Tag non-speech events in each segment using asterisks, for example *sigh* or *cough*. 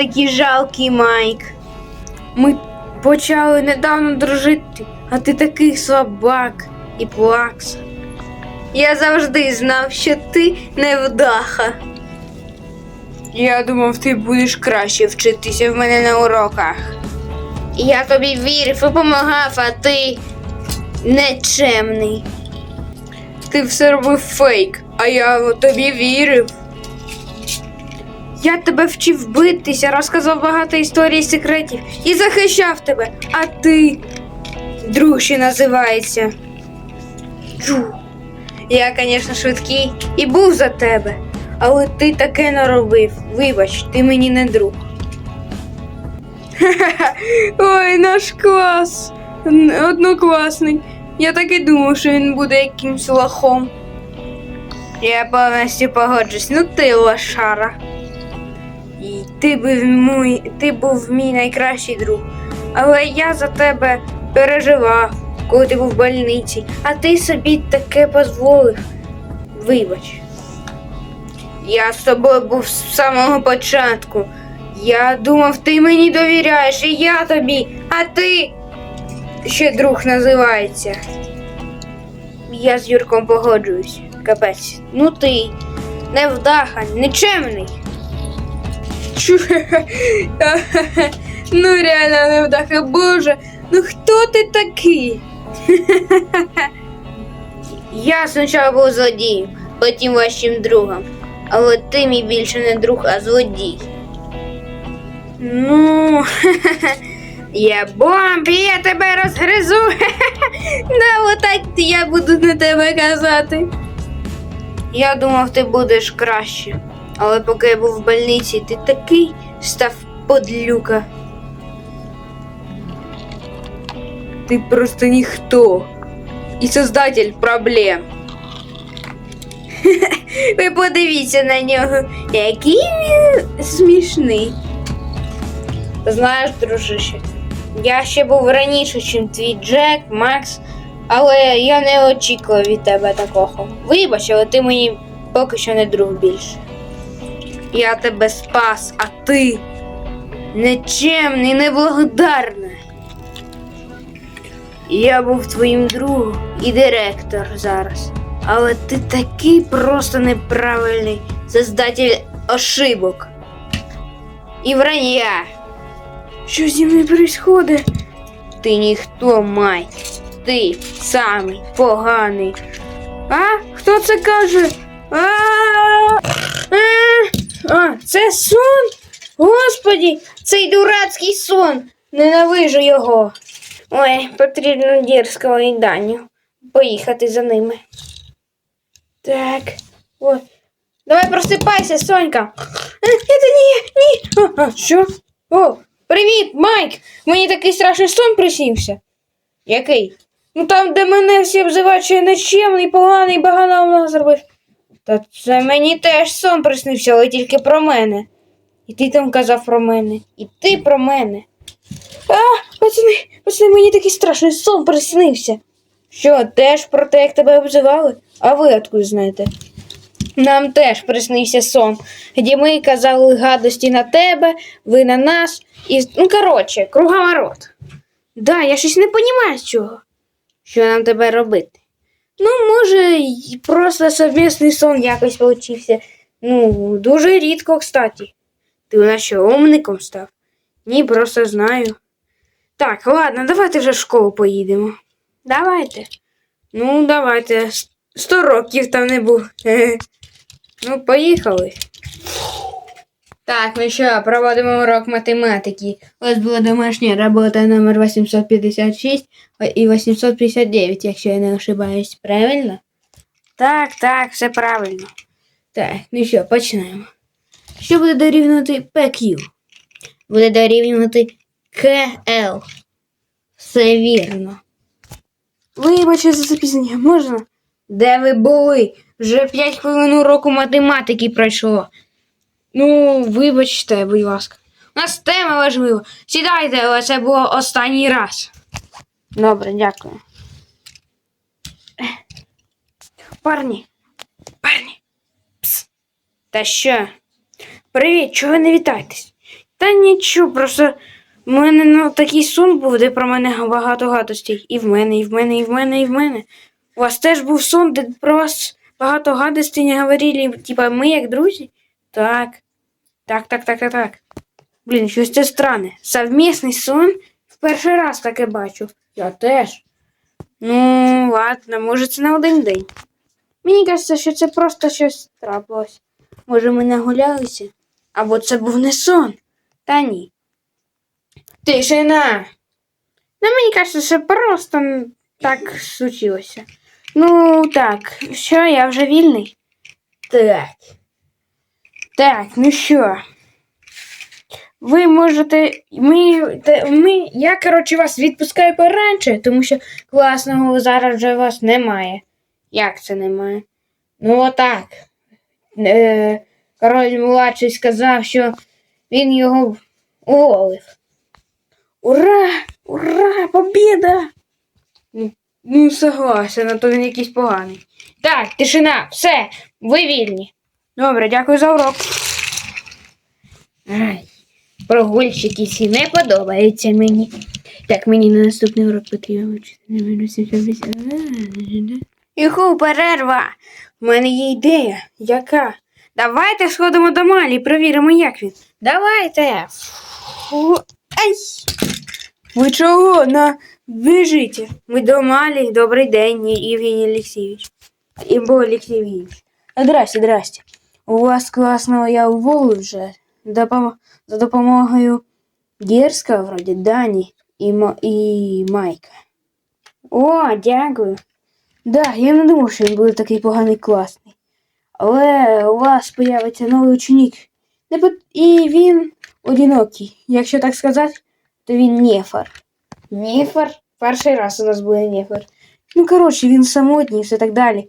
такий жалкий, Майк? Ми почали недавно дружити, а ти такий слабак і плакса. Я завжди знав, що ти невдаха. Я думав, ти будеш краще вчитися в мене на уроках. Я тобі вірив і допомагав, а ти нечемний. Ти все робив фейк, а я тобі вірив. Я тебе вчив битися, розказав багато історій і секретів і захищав тебе, а ти друг ще називається. Чу. Я, звісно, швидкий і був за тебе, але ти таке наробив. Вибач, ти мені не друг. *laughs* Ой, наш клас. Однокласник. Я так і думав, що він буде якимсь лохом. Я повністю погоджусь, ну ти лошара. І ти був мій, ти був мій найкращий друг. Але я за тебе переживав, коли ти був в больниці, а ти собі таке дозволив. Вибач. Я з тобою був з самого початку. Я думав, ти мені довіряєш, і я тобі, а ти ще друг називається. Я з Юрком погоджуюсь. Капець. Ну ти невдаха, нечемний. *laughs* Ну реально невдаха, боже. Ну хто ти такий? *laughs* Я спочатку був злодієм, потім вашим другом. Але ти мій більше не друг, а злодій. Ну, *laughs* я бомб, і я тебе розгризу. Да, отак я буду на тебе казати. Я думав, ти будеш краще. Але поки я був в больниці, ти такий став подлюка. Ти просто ніхто. І создатель проблем. *laughs* Ви подивіться на нього, який він смішний. Знаєш, дружище, я ще був раніше, ніж твій Джек, Макс, але я не очікував від тебе такого. Вибач, але ти мені поки що не друг більше. Я тебе спас, а ти нечемний, неблагодарний. Я був твоїм другом і директор зараз. Але ти такий просто неправильний создатель ошибок. І вранья. Що зі мною відбувається? Ти ніхто, Майк. Ти самий поганий. А? Хто це каже? А, а, це сон? Господі, цей дурацький сон. Ненавижу його. Ой, потрібно дірського і Даню. Поїхати за ними. Так. Ой. Давай просипайся, Сонька. Е, Это не, ні. А, що? О, привіт, Майк. Мені такий страшний сон приснився. Який? Ну там, де мене всі обзивають, що я нечемний, поганий, багано зробив. Та це мені теж сон приснився, але тільки про мене. І ти там казав про мене. І ти про мене. А, пацани, пацани, мені такий страшний сон приснився. Що, теж про те, як тебе обзивали? А ви откуда знаєте? Нам теж приснився сон, де ми казали гадості на тебе, ви на нас. І... Ну, коротше, круговорот. Да, я щось не розумію з чого. Що нам тебе робити? Ну, може, просто совмісний сон якось получився. Ну, дуже рідко, кстати. Ти у нас що, умником став? Ні, просто знаю. Так, ладно, давайте вже в школу поїдемо. Давайте. Ну, давайте. Сто років там не був. *laughs* Ну, поїхали. Так, ну що, проводимо урок математики. У вас була домашня робота номер 856 і 859, якщо я не ошибаюсь. Правильно? Так, так, все правильно. Так, ну що, почнемо. Що буде дорівнювати PQ? Буде дорівнювати КЛ. Все вірно. Вибачте за запізнення, можна? Де ви були? Вже 5 хвилин уроку математики пройшло. Ну, вибачте, будь ласка. У нас тема важлива. Сідайте, але це було останній раз. Добре, дякую. Парні, парні. Пс. Та що? Привіт, чого не вітаєтесь? Та нічого, просто в мене ну, такий сон був, де про мене багато гадостей. І в мене, і в мене, і в мене, і в мене. У вас теж був сон, де про вас багато гадостей не говорили, типа ми як друзі? Так. Так, так, так, так, так. Блін, щось це странне. Совмісний сон? В перший раз таке бачу. Я теж. Ну, ладно, може це на один день. Мені кажеться, що це просто щось трапилось. Може, ми нагулялися? Або це був не сон. Та ні. Тишина. Ну, мені кажеться, що просто так случилося. Ну, так, що, я вже вільний? Так. Так, ну що? Ви можете. Ми, ми, я, коротше, вас відпускаю пораніше, тому що класного зараз вже вас немає. Як це немає? Ну, отак. Е, король младший сказав, що він його уволив. Ура! Ура! Побіда! Ну, ну согласен, а то він якийсь поганий. Так, тишина, все, ви вільні. Добре, дякую за урок. Ай, прогульщики ці не подобаються мені. Так, мені на наступний урок потрібно вчити. Іху, перерва. У мене є ідея. Яка? Давайте сходимо до Малі, і провіримо, як він. Давайте. Фу. Ай. Ви чого? На... Біжите. Ми до Малі. Добрий день, Євгеній Олексійович. Ібо Олексій Євгенійович. Здрасте, здрасте. У вас класного я уволив вже. Допом... За допомогою Герська, вроді, Дані і, Ма... і Майка. О, дякую. Да, я не думав, що він буде такий поганий класний. Але у вас появиться новий ученик. І він одинокий. Якщо так сказати, то він нефар. Нефар? Перший раз у нас буде нефар. Ну, коротше, він самотній і все так далі.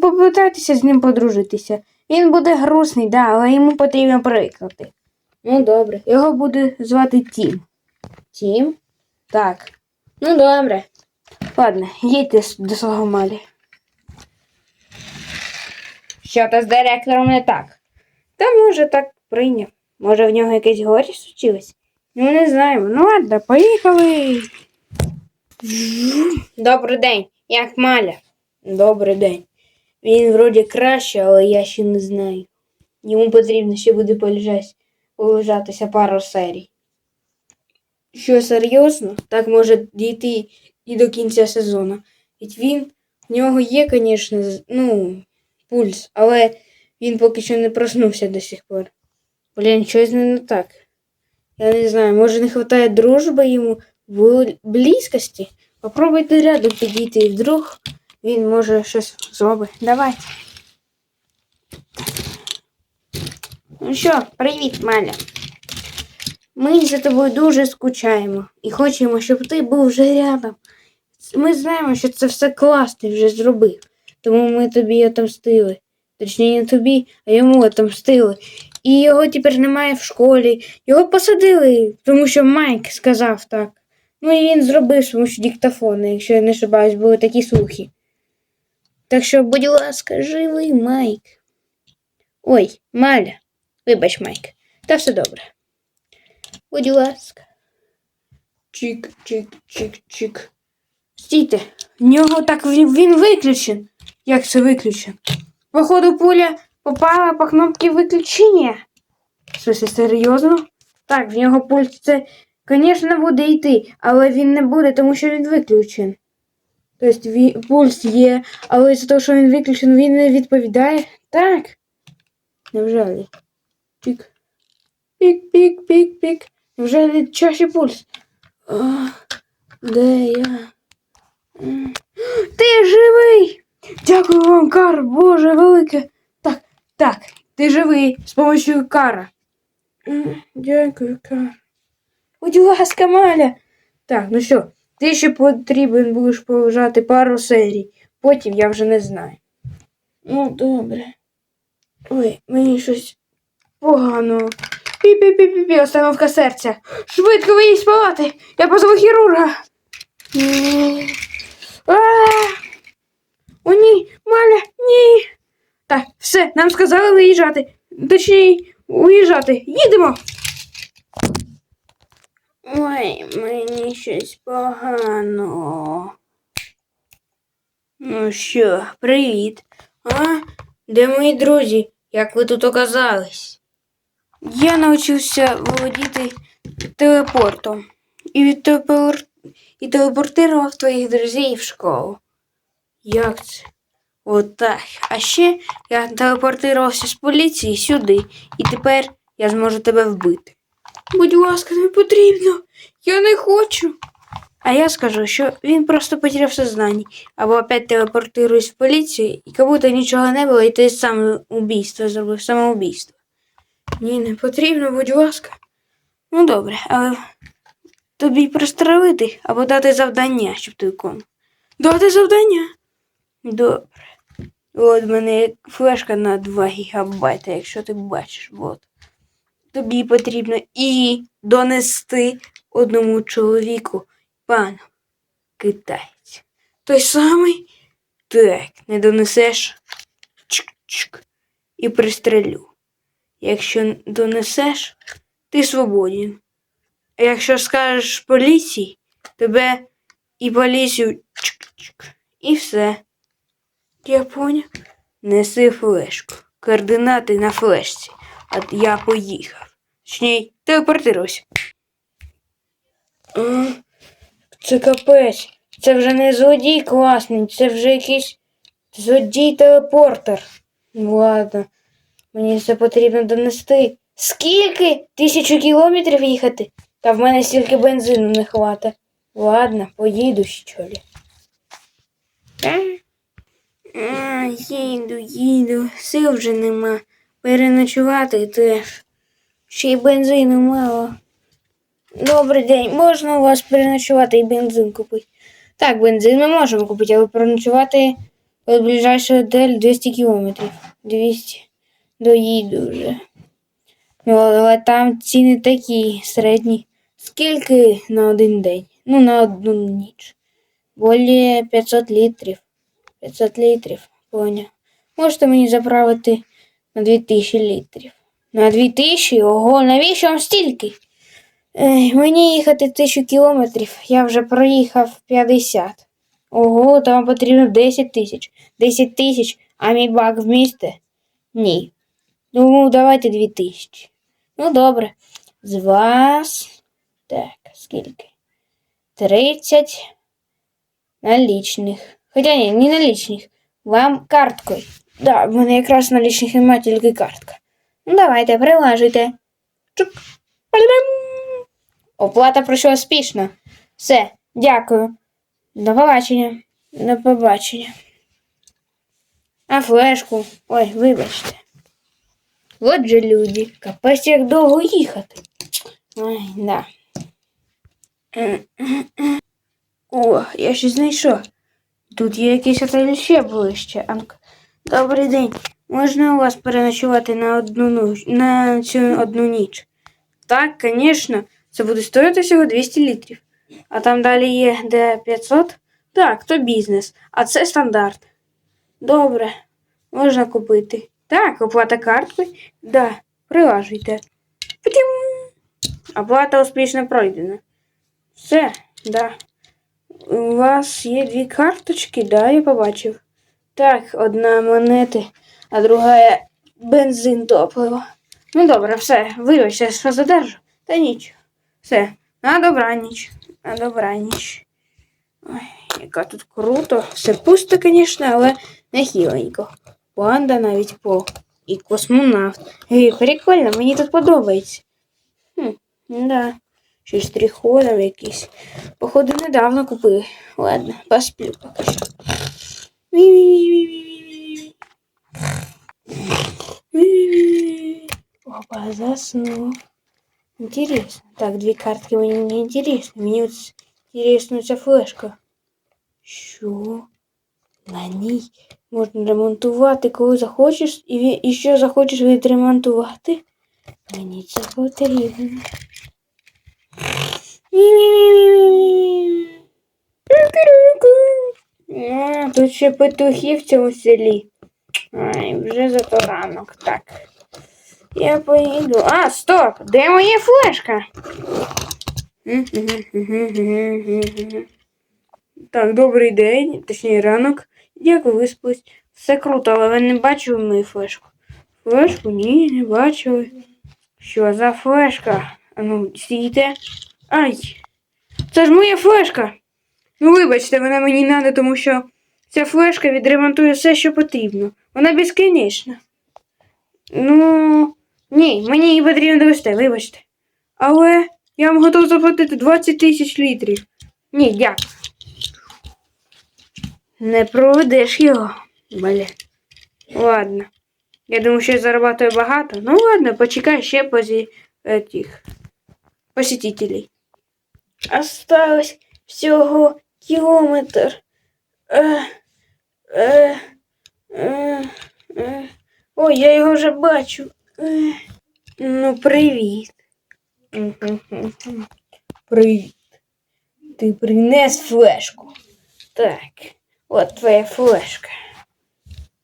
Попитайтеся з ним подружитися. Він буде грустний, да, але йому потрібно привикнути. Ну, добре. Його буде звати Тім. Тім? Так. Ну, добре. Ладно, їдьте до свого малі. Що то з директором не так? Та може так прийняв. Може в нього якесь горе случилось? Ну, не знаємо. Ну ладно, поїхали. Добрий день, як маля. Добрий день. Він вроді краще, але я ще не знаю. Йому потрібно ще буде полежати, полежатися пару серій. Що серйозно? Так може дійти і до кінця сезону. Ведь він, в нього є, звісно, ну, пульс, але він поки що не проснувся до сих пор. Блін, щось не так. Я не знаю, може не вистачає дружби йому в близькості? Попробуйте рядом підійти, і вдруг він може щось зробить. Давайте. Ну що, привіт, Маля. Ми за тобою дуже скучаємо і хочемо, щоб ти був вже рядом. Ми знаємо, що це все клас ти вже зробив, тому ми тобі отомстили. Точніше, не тобі, а йому отомстили. І його тепер немає в школі. Його посадили, тому що Майк сказав так. Ну і він зробив з помощью диктофону, якщо я не ошибаюсь, були такі слухи. Так що, будь ласка, живий Майк. Ой, Маля. Вибач, Майк. Та все добре. Будь ласка. Чик, чик, чик, чик. Стійте, в нього так він виключен. Як це виключен? Походу, пуля попала по кнопці виключення. В серйозно? Так, в нього пульс це, звісно, буде йти, але він не буде, тому що він виключен. Тобто ві- пульс є, але за те, що він виключен, він не відповідає. Так. Невже? Пік. Пік, пік, пік, пік. Невже чаще пульс? А, де я? Ти живий! Дякую вам, Кар, Боже велике. Так, так, ти живий з помощью кара. Дякую, Кар. Будь ласка, Маля. Так, ну що, ти ще потрібен будеш полежати пару серій. Потім я вже не знаю. Ну, добре. Ой, мені щось погано. Пі-пі-пі-пі-пі, остановка серця. Швидко виїдь з палати. Я позову хірурга. О, ні, Маля, ні. Так, все, нам сказали виїжджати. Точніше, уїжджати. Їдемо. Ой, мені щось погано. Ну що, привіт. А? Де мої друзі? Як ви тут оказались? Я навчився володіти телепортом і, відтепер... і телепортував твоїх друзів в школу. Як це? Отак. А ще я телепортувався з поліції сюди, і тепер я зможу тебе вбити. Будь ласка, не потрібно. Я не хочу. А я скажу, що він просто потеряв сознання, або опять телепортуюсь в поліцію, і як будто нічого не було, і ти сам убійство зробив, самоубійство. Ні, не потрібно, будь ласка. Ну добре, але тобі пристрелити або дати завдання, щоб ти виконав. Дати завдання? Добре. От в мене флешка на 2 гігабайта, якщо ти бачиш. От. Тобі потрібно і донести одному чоловіку, пану, китаєць. Той самий? Так, не донесеш чик-чик і пристрелю. Якщо донесеш, ти свободен. А якщо скажеш поліції, тебе і поліцію чик-чик. І все. Я поняв. Неси флешку. Координати на флешці. А я поїхав. Точніше, телепортируйся. А, Це капець. Це вже не злодій класний, це вже якийсь злодій телепортер. Ну ладно, мені це потрібно донести. Скільки? Тисячу кілометрів їхати? Та в мене стільки бензину не хватить. Ладно, поїду що ли. А, їду, їду, сил вже нема. Переночувати теж. Ще й бензину мало. Добрий день, можна у вас переночувати і бензин купити? Так, бензин ми можемо купити, але переночувати від ближайший готель 200 кілометрів. 200. Доїду вже. Ну, але там ціни такі середні. Скільки на один день? Ну, на одну ніч. Более 500 літрів. 500 літрів, поняв. Можете мені заправити на 2000 літрів. На 2000? Ого, навіщо вам стільки? Ех, мені їхати тисячу кілометрів, я вже проїхав 50. Ого, то вам потрібно 10 тисяч. 10 тисяч, а мій бак вмісте? Ні. Ну, давайте 2 тисячі. Ну, добре. З вас. Так, скільки? 30 налічних. Хоча ні, не налічних. Вам карткою. Да, в мене якраз налічних немає, тільки картка. Ну, давайте, прилажуйте. Чук. Оплата пройшла успішно. Все, дякую. До побачення. До побачення. А флешку. Ой, вибачте. От же люди. Капець як довго їхати. Ой, да. О, я щось знайшов. Тут є якийсь отель ще ближче. Анка. Добрий день. Можна у вас переночувати на одну ніч, на цю одну ніч? Так, звісно. Це буде стоїти всього 200 літрів. А там далі є де 500? Так, то бізнес. А це стандарт. Добре, можна купити. Так, оплата карткою. Да, прилажуйте. Потім. Оплата успішно пройдена. Все, да. У вас є дві карточки, да, я побачив. Так, одна монети, а друга бензин топливо. Ну добре, все, вибачте, що задержу. Та нічого. Все, на добраніч. На добраніч. Ой, яка тут круто. Все пусто, звісно, але не хіленько. Панда навіть по. І космонавт. Ей, прикольно, мені тут подобається. Хм, да. Щось штрих-кодом якийсь. Походу, недавно купив. Ладно, посплю поки що. Опа, заснул. Интересно. Так, две картки мені не интересно. Мені от интересна ця флешка. Що? На ній можна ремонтувати, коли захочеш, і, ві- і що захочеш відремонтувати. Мені це потрібно. Тут ще петухи в цьому селі. Ай, вже зато ранок. Так. Я поїду. А, стоп! Де моя флешка? Так, добрий день, точніше ранок. Як ви виспались? Все круто, але ви не бачили мою флешку? Флешку? Ні, не бачили. Що за флешка? А ну, стійте. Ай! Це ж моя флешка. Ну, вибачте, вона мені треба, тому що ця флешка відремонтує все, що потрібно. Вона безкінечна. Ну, ні, мені її потрібно довести, вибачте. Але я вам готов заплатити 20 тисяч літрів. Ні, дякую. Не проведеш його. Блін. Ладно. Я думаю, що я зарабатываю багато. Ну ладно, почекай ще позі этих посетителей. Осталось всього кілометр. Е, е, е. Ой, я його вже бачу. Ну, привіт. Привіт. Ти принес флешку. Так, от твоя флешка.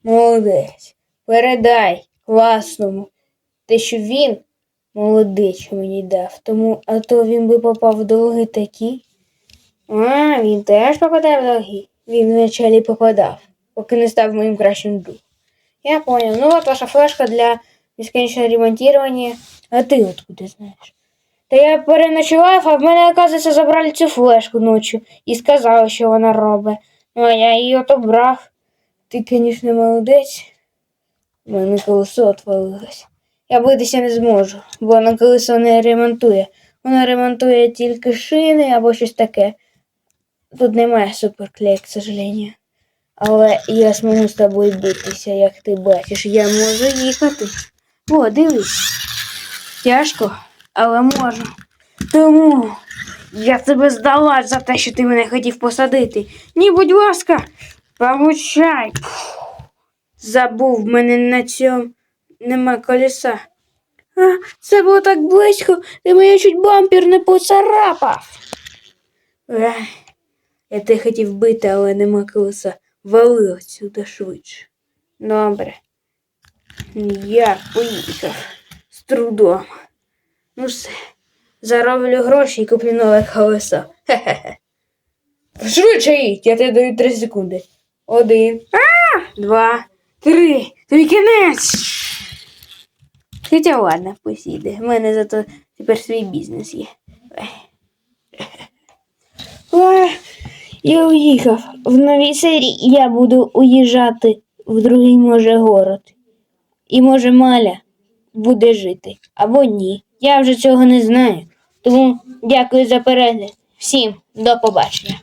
Молодець. Передай класному. Те, що він молодець, мені дав. Тому, а то він би попав в долги такі. А, він теж попадав в долги. Він вначалі попадав, поки не став моїм кращим другом. Я понял. Ну от ваша флешка для бесконечного ремонтирования. А ти откуда знаєш? Та я переночував, а в мене, оказується, забрали цю флешку ночі і сказали, що вона робить. Ну, а я її отобрав. Ти, звісно, молодець. У мене колесо отвалилось. Я битися не зможу, бо воно колесо не ремонтує. Воно ремонтує тільки шини або щось таке. Тут немає суперклея, к сожалению. Але я зможу з тобою битися, як ти бачиш. Я можу їхати. О, дивись. Тяжко, але можу. Тому я тебе здала за те, що ти мене хотів посадити. Ні, будь ласка, получай. Забув мене на цьому нема колеса. А, це було так близько, ти мене чуть бампер не поцарапав. Ех, я те хотів бити, але нема колеса. Вали отсюда швидше. Добре. Я поїхав з трудом. Ну все. Зароблю гроші і куплю нове колесо. Хе-хе-хе. Швидше їдь, я тебе даю три секунди. Один. Два. Три. Тобі кінець. Хоча ладно, пусть їде. У мене зато тепер свій бізнес є. Ой, Я уїхав. В новій серії я буду уїжджати в другий, може, город. І може Маля буде жити. Або ні. Я вже цього не знаю. Тому дякую за перегляд. Всім до побачення.